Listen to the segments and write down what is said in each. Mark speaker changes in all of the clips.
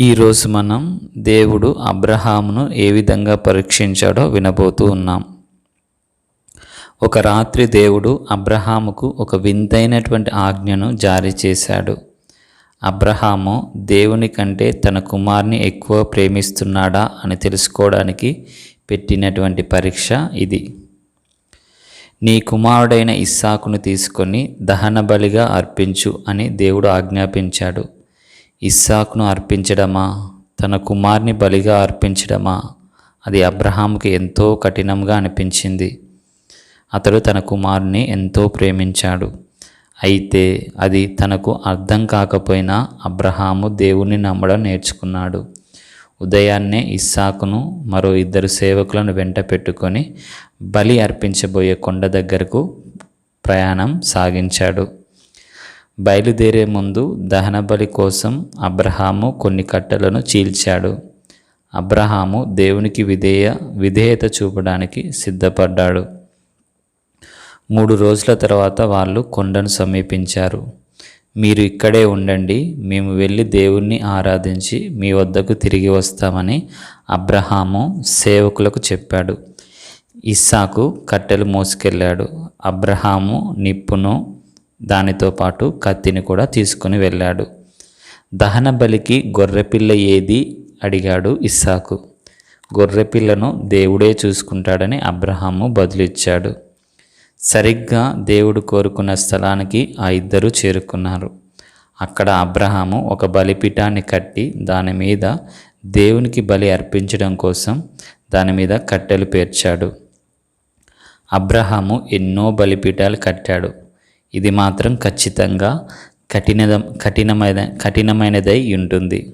Speaker 1: ఈరోజు మనం దేవుడు అబ్రహామును ఏ విధంగా పరీక్షించాడో వినబోతూ ఉన్నాం. ఒక రాత్రి దేవుడు అబ్రహాముకు ఒక వింతైనటువంటి ఆజ్ఞను జారీ చేశాడు. అబ్రహాము దేవుని కంటే తన కుమార్ని ఎక్కువ ప్రేమిస్తున్నాడా అని తెలుసుకోవడానికి పెట్టినటువంటి పరీక్ష ఇది. నీ కుమారుడైన ఇస్సాకును తీసుకొని దహన బలిగా అర్పించు అని దేవుడు ఆజ్ఞాపించాడు. ఇస్సాకును అర్పించడమా? తన కుమార్ని బలిగా అర్పించడమా? అది అబ్రహాంకి ఎంతో కఠినంగా అనిపించింది. అతడు తన కుమారుని ఎంతో ప్రేమించాడు. అయితే అది తనకు అర్థం కాకపోయినా అబ్రహాము దేవుణ్ణి నమ్మడం నేర్చుకున్నాడు. ఉదయాన్నే ఇస్సాకును మరో ఇద్దరు సేవకులను వెంట పెట్టుకొని బలి అర్పించబోయే కొండ దగ్గరకు ప్రయాణం సాగించాడు. బయలుదేరే ముందు దహనబలి కోసం అబ్రహాము కొన్ని కట్టెలను చీల్చాడు. అబ్రహాము దేవునికి విధేయ విధేయత చూపడానికి సిద్ధపడ్డాడు. మూడు రోజుల తర్వాత వాళ్ళు కొండను సమీపించారు. మీరు ఇక్కడే ఉండండి మేము వెళ్ళి దేవుణ్ణి ఆరాధించి మీ వద్దకు తిరిగి వస్తామని అబ్రహాము సేవకులకు చెప్పాడు. ఇస్సాకు కట్టెలు మోసుకెళ్ళాడు. అబ్రహాము నిప్పును దానితో పాటు కత్తిని కూడా తీసుకుని వెళ్ళాడు. దహన బలికి గొర్రెపిల్ల ఏది? అడిగాడు ఇస్సాకు. గొర్రెపిల్లను దేవుడే చూసుకుంటాడని అబ్రహాము బదులిచ్చాడు. సరిగ్గా దేవుడు కోరుకున్న స్థలానికి ఆ ఇద్దరు చేరుకున్నారు. అక్కడ అబ్రహాము ఒక బలిపీఠాన్ని కట్టి దాని మీద దేవునికి బలి అర్పించడం కోసం దాని మీద కట్టెలు పేర్చాడు. అబ్రహాము ఎన్నో బలిపీఠాలు కట్టాడు. ఇది మాత్రం ఖచ్చితంగా కఠినద కఠినమైన కఠినమైనదై ఉంటుంది.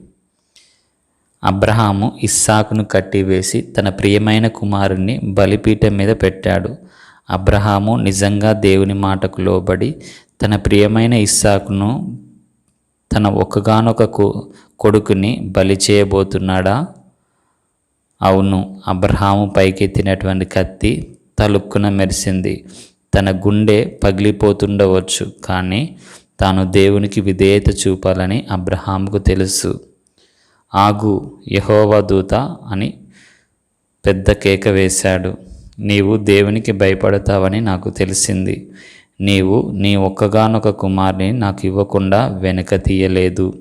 Speaker 1: అబ్రహాము ఇస్సాకును కట్టివేసి తన ప్రియమైన కుమారుణ్ణి బలిపీఠం మీద పెట్టాడు. అబ్రహాము నిజంగా దేవుని మాటకు లోబడి తన ప్రియమైన ఇస్సాకును తన ఒకగానొక కొడుకుని బలి చేయబోతున్నాడా? అవును అబ్రహాము పైకెత్తినటువంటి కత్తి తలుక్కున మెరిసింది. తన గుండె పగిలిపోతుండవచ్చు కానీ తాను దేవునికి విధేయత చూపాలని అబ్రహాంకు తెలుసు. ఆగు యహోవా దూత అని పెద్ద కేక వేశాడు. నీవు దేవునికి భయపడతావని నాకు తెలిసింది. నీవు నీ ఒక్కగానొక కుమార్ని నాకు ఇవ్వకుండా వెనక తీయలేదు.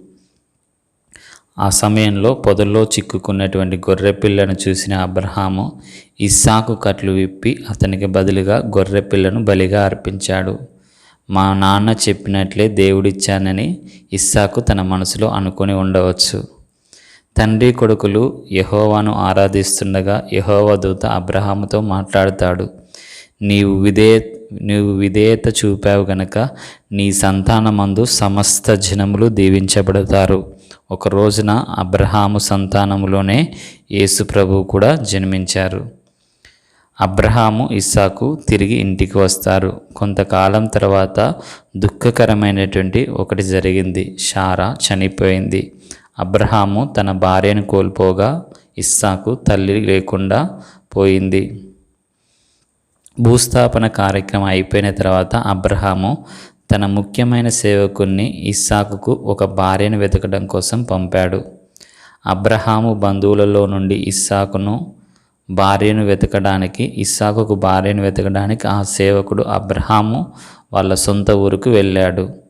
Speaker 1: ఆ సమయంలో పొదల్లో చిక్కుకున్నటువంటి గొర్రె పిల్లను చూసిన అబ్రహాము ఇస్సాకు కట్లు విప్పి అతనికి బదులుగా గొర్రె పిల్లను బలిగా అర్పించాడు. మా నాన్న చెప్పినట్లే దేవుడిచ్చానని ఇస్సాకు తన మనసులో అనుకొని ఉండవచ్చు. తండ్రి కొడుకులు యహోవాను ఆరాధిస్తుండగా యహోవ దూత అబ్రహాముతో మాట్లాడతాడు. నీవు విధేయ నువ్వు విధేయత చూపావు గనక నీ సంతానమందు సమస్త జనములు దీవించబడతారు. ఒక రోజున అబ్రహాము సంతానములోనే యేసు ప్రభు కూడా జన్మించారు. అబ్రహాము ఇస్సాకు తిరిగి ఇంటికి వస్తారు. కొంతకాలం తర్వాత దుఃఖకరమైనటువంటి ఒకటి జరిగింది. షారా చనిపోయింది. అబ్రహాము తన భార్యను కోల్పోగా ఇస్సాకు తల్లి లేకుండా పోయింది. భూస్థాపన కార్యక్రమం అయిపోయిన తర్వాత అబ్రహాము తన ముఖ్యమైన సేవకుణ్ణి ఇస్సాకుకు ఒక భార్యను వెతకడం కోసం పంపాడు. అబ్రహాము బంధువులలో నుండి ఇస్సాకును భార్యను వెతకడానికి ఇస్సాకుకు భార్యను వెతకడానికి ఆ సేవకుడు అబ్రహాము వాళ్ళ సొంత ఊరుకు వెళ్ళాడు.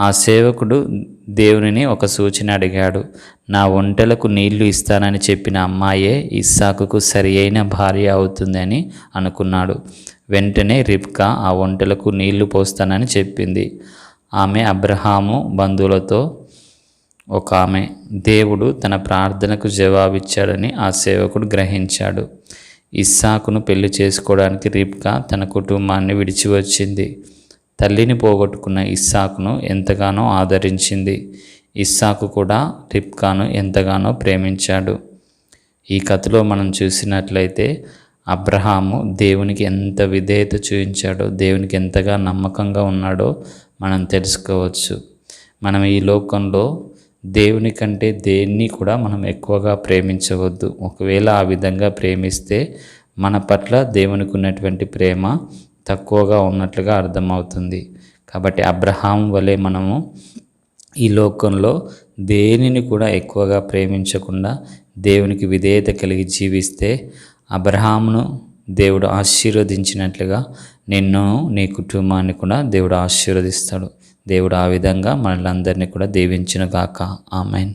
Speaker 1: ఆ సేవకుడు దేవునిని ఒక సూచన అడిగాడు నా ఒంటెలకు నీళ్ళు ఇస్తానని చెప్పిన అమ్మాయే ఇస్సాకుకు సరి అయిన భార్య అవుతుందని అనుకున్నాడు. వెంటనే రిబ్కా ఆ ఒంటెలకు నీళ్ళు పోస్తానని చెప్పింది. ఆమె అబ్రహాము బంధువులతో ఒక ఆమె దేవుడు తన ప్రార్థనకు జవాబిచ్చాడని ఆ సేవకుడు గ్రహించాడు. ఇస్సాకును పెళ్ళి చేసుకోవడానికి రిబ్కా తన కుటుంబాన్ని విడిచి వచ్చింది తల్లిని పోగొట్టుకున్న ఇస్సాకును ఎంతగానో ఆదరించింది. ఇస్సాకు కూడా రిప్కాను ఎంతగానో ప్రేమించాడు. ఈ కథలో మనం చూసినట్లయితే అబ్రహాము దేవునికి ఎంత విధేయత చూపించాడో దేవునికి ఎంతగా నమ్మకంగా ఉన్నాడో మనం తెలుసుకోవచ్చు. మనం ఈ లోకంలో దేవుని కంటే దేన్ని కూడా మనం ఎక్కువగా ప్రేమించవద్దు. ఒకవేళ ఆ విధంగా ప్రేమిస్తే మన పట్ల దేవునికి ఉన్నటువంటి ప్రేమ తక్కువగా ఉన్నట్లుగా అర్థమవుతుంది. కాబట్టి అబ్రహాం వలె మనము ఈ లోకంలో దేనిని కూడా ఎక్కువగా ప్రేమించకుండా దేవునికి విధేయత కలిగి జీవిస్తే అబ్రహామును దేవుడు ఆశీర్వదించినట్లుగా నిన్ను నీ కుటుంబాన్ని కూడా దేవుడు ఆశీర్వదిస్తాడు. దేవుడు ఆ విధంగా మనల్ని అందరినీ కూడా దీవించిన గాక ఆమెన్.